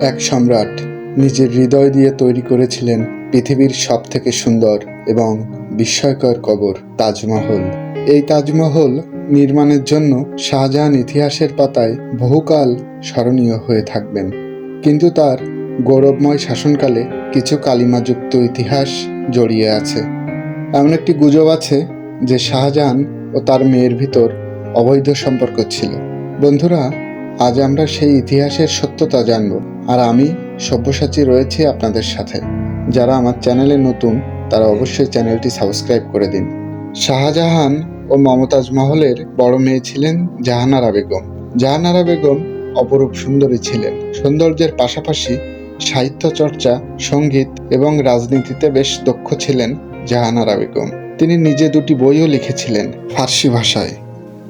এক সম্রাট নিজের হৃদয় দিয়ে তৈরি করেছিলেন পৃথিবীর সব থেকে সুন্দর এবং বিস্ময়কর কবর, তাজমহল। এই তাজমহল নির্মাণের জন্য শাহজাহান ইতিহাসের পাতায় বহুকাল স্মরণীয় হয়ে থাকবেন। কিন্তু তার গৌরবময় শাসনকালে কিছু কালিমাযুক্ত ইতিহাস জড়িয়ে আছে। এমন একটি গুজব আছে যে শাহজাহান ও তার মেয়ের ভিতর অবৈধ সম্পর্ক ছিল। বন্ধুরা, আজ আমরা সেই ইতিহাসের সত্যতা জানব। আর আমি সব্যসাচী রয়েছি আপনাদের সাথে। যারা আমার চ্যানেলে নতুন, তারা অবশ্যই চ্যানেলটি সাবস্ক্রাইব করে দিন। শাহজাহান ও মমতাজ মহলের বড় মেয়ে ছিলেন জাহানারা বেগম। জাহানারা বেগম অপরূপ সুন্দরী ছিলেন। সৌন্দর্যের পাশাপাশি সাহিত্য চর্চা, সংগীত এবং রাজনীতিতে বেশ দক্ষ ছিলেন জাহানারা বেগম। তিনি নিজে দুটি বইও লিখেছিলেন ফার্সি ভাষায়।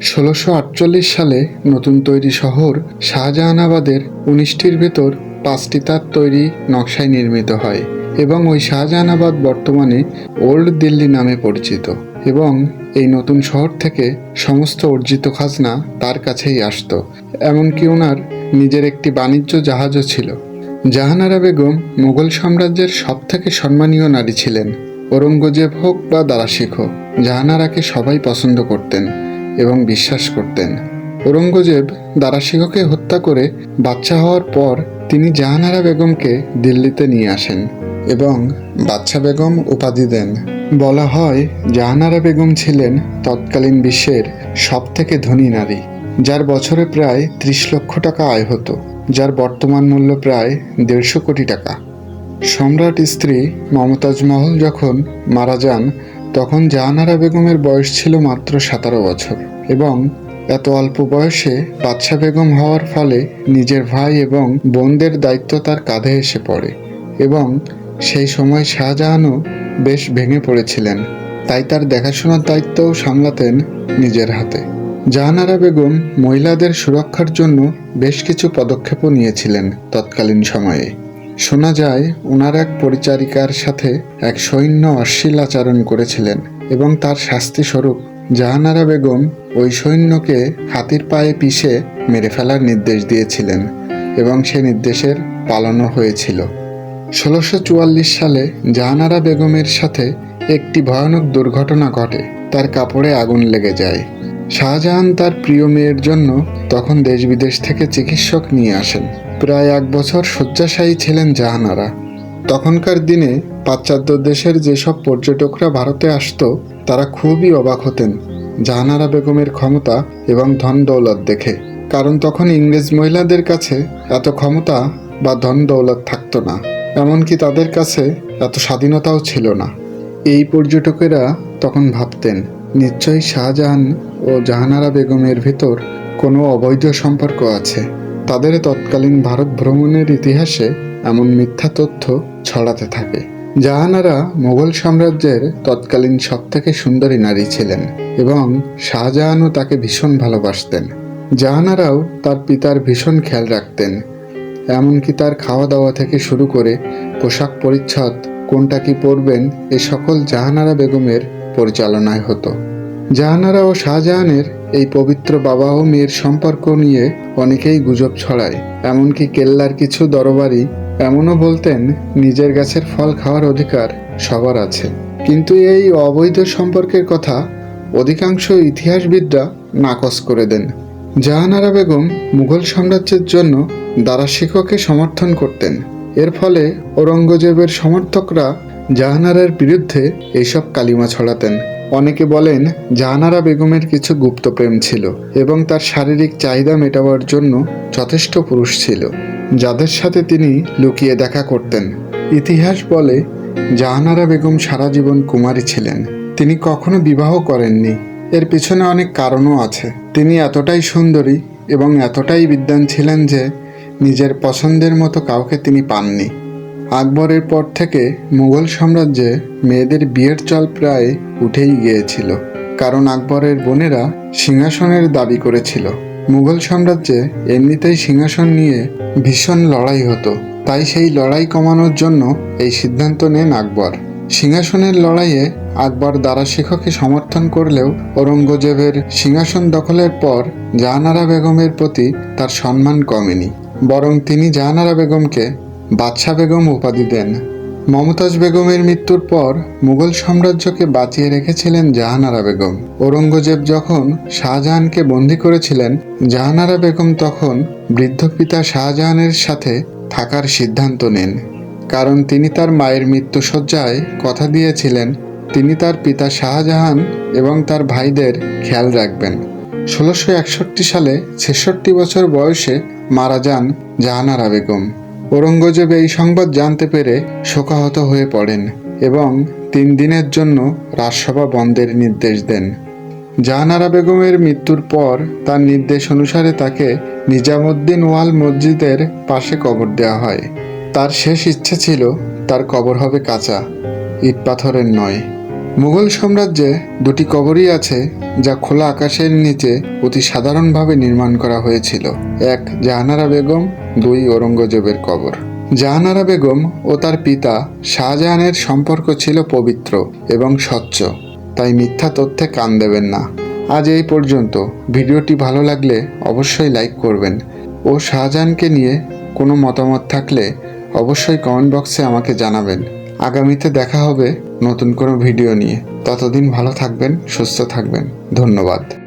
ষোলোশো আটচল্লিশ সালে নতুন তৈরি শহর শাহজাহানাবাদের উনিশটির ভেতর পাঁচটি তার তৈরি নকশায় নির্মিত হয় এবং ওই শাহজাহানাবাদ বর্তমানে ওল্ড দিল্লি নামে পরিচিত এবং এই নতুন শহর থেকে সমস্ত অর্জিত খাজনা তার কাছেই আসতো। এমনকি ওনার নিজের একটি বাণিজ্য জাহাজও ছিল। জাহানারা বেগম মুঘল সাম্রাজ্যের সবথেকে সম্মানীয় নারী ছিলেন। ঔরঙ্গজেব হোক বা দারাশিক হোক, জাহানারাকে সবাই পছন্দ করতেন। এবং বিশ্বাস করতেন। ঔরঙ্গজেব দারাশিখকে হত্যা করে বাচ্চা হওয়ার পর তিনি জাহানারা বেগমকে দিল্লিতে নিয়ে আসেন এবং বাচ্চা বেগম উপাধি দেন। বলা হয়, জাহানারা বেগম ছিলেন তৎকালীন বিশ্বের সবথেকে ধনী নারী, যার বছরে প্রায় ত্রিশ লক্ষ টাকা আয় হতো, যার বর্তমান মূল্য প্রায় দেড়শো কোটি টাকা। সম্রাট স্ত্রী মমতাজ মহল যখন মারা যান তখন জাহানারা বেগমের বয়স ছিল মাত্র সতেরো বছর এবং এত অল্প বয়সে বাদশা বেগম হওয়ার ফলে নিজের ভাই এবং বোনদের দায়িত্ব তার কাঁধে এসে পড়ে এবং সেই সময় শাহজাহানও বেশ ভেঙে পড়েছিলেন। তাই তার দেখাশোনার দায়িত্বও সামলাতেন নিজের হাতে। জাহানারা বেগম মহিলাদের সুরক্ষার জন্য বেশ কিছু পদক্ষেপও নিয়েছিলেন তৎকালীন সময়ে। শোনা যায় ওনার এক পরিচারিকার সাথে এক সৈন্য অশ্লীল আচরণ করেছিলেন এবং তার শাস্তি স্বরূপ জাহানারা বেগম ওই সৈন্যকে হাতির পায়ে পিষে মেরে ফেলার নির্দেশ দিয়েছিলেন এবং সে নির্দেশের পালনও হয়েছিল। ষোলোশো সালে জাহানারা বেগমের সাথে একটি ভয়ানক দুর্ঘটনা ঘটে, তার কাপড়ে আগুন লেগে যায়। শাহজাহান তার প্রিয় মেয়ের জন্য তখন দেশ বিদেশ থেকে চিকিৎসক নিয়ে আসেন। প্রায় এক বছর শয্যাশায়ী ছিলেন জাহানারা। তখনকার দিনে পাশ্চাত্য দেশের যেসব পর্যটকরা ভারতে আসত, তারা খুবই অবাক হতেন জাহানারা বেগমের ক্ষমতা এবং ধন দৌলত দেখে। কারণ তখন ইংরেজ মহিলাদের কাছে এত ক্ষমতা বা ধন দৌলত থাকতো না, এমনকি তাদের কাছে এত স্বাধীনতাও ছিল না। এই পর্যটকেরা তখন ভাবতেন, নিশ্চয়ই শাহজাহান ও জাহানারা বেগমের ভিতর কোনো অবৈধ সম্পর্ক আছে। তাদের তৎকালীন ভারত ভ্রমণের ইতিহাসে এমন মিথ্যা তথ্য ছড়াতে থাকে। জাহানারা মুঘল সাম্রাজ্যের তৎকালীন সবথেকে সুন্দরী নারী ছিলেন এবং শাহজাহানও তাকে ভীষণ ভালোবাসতেন। জাহানারাও তার পিতার ভীষণ খেয়াল রাখতেন। এমনকি তার খাওয়া দাওয়া থেকে শুরু করে পোশাক পরিচ্ছদ, কোনটা কি পরবেন, এ সকল জাহানারা বেগমের পরিচালনায় হতো। জাহানারা ও শাহজাহানের এই পবিত্র বাবা ও মেয়ের সম্পর্ক নিয়ে অনেকেই গুজব ছড়ায়। এমনকি কেল্লার কিছু দরবারি এমনও বলতেন, নিজের গাছের ফল খাওয়ার অধিকার সবার আছে। কিন্তু এই অবৈধ সম্পর্কের কথা অধিকাংশ ইতিহাসবিদরা নাকচ করে দেন। জাহানারা বেগম মুঘল সাম্রাজ্যের জন্য দারাশিখকে সমর্থন করতেন। এর ফলে ঔরঙ্গজেবের সমর্থকরা জাহানারার বিরুদ্ধে এইসব কালিমা ছড়াতেন। অনেকে বলেন, জাহানারা বেগমের কিছু গুপ্ত প্রেম ছিল এবং তার শারীরিক চাহিদা মেটাবার জন্য যথেষ্ট পুরুষ ছিল, যাদের সাথে তিনি লুকিয়ে দেখা করতেন। ইতিহাস বলে, জাহানারা বেগম সারা জীবন কুমারী ছিলেন। তিনি কখনো বিবাহ করেননি। এর পিছনে অনেক কারণও আছে। তিনি এতটাই সুন্দরী এবং এতটাই বিদ্বান ছিলেন যে, নিজের পছন্দের মতো কাউকে তিনি পাননি। আকবরের পর থেকে মুঘল সাম্রাজ্যে মেয়েদের বিয়ের চল প্রায় উঠেই গিয়েছিল, কারণ আকবরের বোনেরা সিংহাসনের দাবি করেছিল। মুঘল সাম্রাজ্যে এমনিতেই সিংহাসন নিয়ে ভীষণ লড়াই হতো, তাই সেই লড়াই কমানোর জন্য এই সিদ্ধান্ত নেন আকবর। সিংহাসনের লড়াইয়ে আকবর দারাশিখকে সমর্থন করলেও ঔরঙ্গজেবের সিংহাসন দখলের পর জাহানারা বেগমের প্রতি তার সম্মান কমেনি, বরং তিনি জাহানারা বেগমকে বাদশাহ বেগম উপাধি দেন। মমতাজ বেগমের মৃত্যুর পর মুঘল সাম্রাজ্যকে বাঁচিয়ে রেখেছিলেন জাহানারা বেগম। ঔরঙ্গজেব যখন শাহজাহানকে বন্দি করেছিলেন, জাহানারা বেগম তখন বৃদ্ধ পিতা শাহজাহানের সাথে থাকার সিদ্ধান্ত নেন। কারণ তিনি তার মায়ের মৃত্যুসজ্জায় কথা দিয়েছিলেন, তিনি তার পিতা শাহজাহান এবং তার ভাইদের খেয়াল রাখবেন। ষোলোশো সালে ছেষট্টি বছর বয়সে মারা যান জাহানারা বেগম। ঔরঙ্গজেব এই সংবাদ জানতে পেরে শোকাহত হয়ে পড়েন এবং তিন দিনের জন্য রাজসভা বন্ধের নির্দেশ দেন। জাহানারা বেগমের মৃত্যুর পর তার নির্দেশ অনুসারে তাকে নিজামুদ্দিন ওয়াল মসজিদের পাশে কবর দেওয়া হয়। তার শেষ ইচ্ছে ছিল, তার কবর হবে কাঁচা, ইট পাথরের নয়। মুঘল সাম্রাজ্যে দুটি কবরই আছে, যা খোলা আকাশের নিচে অতি সাধারণভাবে নির্মাণ করা হয়েছিল। এক জাহানারা বেগম দুই ঔরঙ্গজেবের কবর। জাহানারা বেগম ও তার পিতা শাহজাহানের সম্পর্ক ছিল পবিত্র এবং স্বচ্ছ, তাই মিথ্যা তথ্যে কান দেবেন না। আজ এই পর্যন্ত। ভিডিওটি ভালো লাগলে অবশ্যই লাইক করবেন ও শাহজাহানকে নিয়ে কোনো মতামত থাকলে অবশ্যই কমেন্ট বক্সে আমাকে জানাবেন। আগামীতে দেখা হবে নতুন কোনো ভিডিও নিয়ে। ততদিন ভালো থাকবেন, সুস্থ থাকবেন। ধন্যবাদ।